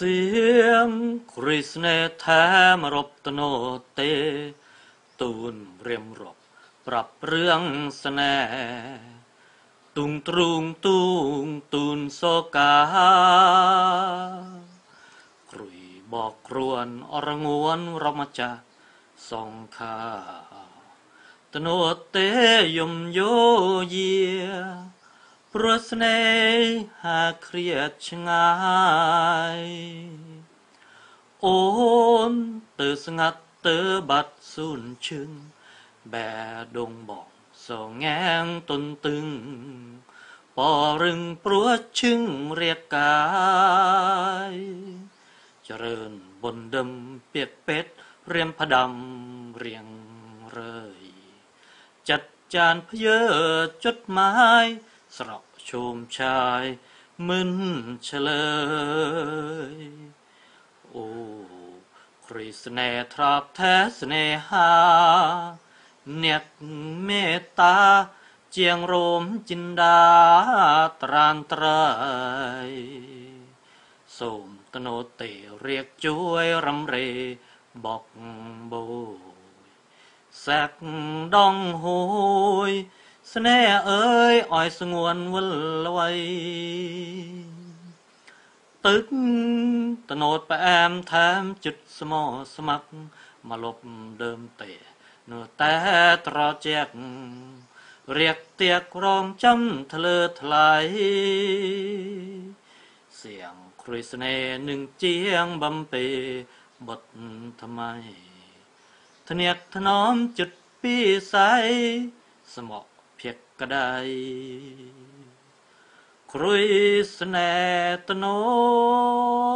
เสียงคริสเนแทมรบตโนเต ตูนเรียมรบ ปรับเรื่องสแน ตุงตรุงตุงตูนโซกาครุยบอกครวนอรงวนรมจะสองคาตโนเตยมโยเยีย ព្រោះស្នេហាគ្រៀតឆ្ងាយ អូនទៅស្ងាត់ទៅបាត់ស៊ូនជឹងបែដងបងសងងាងទុនតឹងពរឹងព្រោះជឹងរៀបកាយចរឿនបុណ្យដឹមពាកពេតរៀមផ្ដាំរៀងរើយចាត់ចានភយើចុតម៉ាយ ស្រក់ជោមឆាយមិនឆ្លើយអូគ្រីស្នេហ៍ត្រាប់ថែស្នេហាអ្នកមេត្តាជាងរោមចិន្តាត្រានត្រៃសូមតនោទេរៀកជួយរំរេបកបូយសាក់ដងហួយ ស្នេហ៍អើយឲ្យស្ងួនវិលវៃទឹកតណូតផ្អែមថាមចិត្តស្មោស្ម័គ្រមកលប់ដើមទេនោះតែត្រជាក់រៀបទៀកក្រងចំធ្លើថ្លៃសៀងគ្រួយស្នេហ៍នឹងជាងបំពេបុតថ្មីធ្នាក់ធ្នមចិត្តពីស័យស្មោះ ភៀកក្តីគ្រុយស្នេតណូតទេ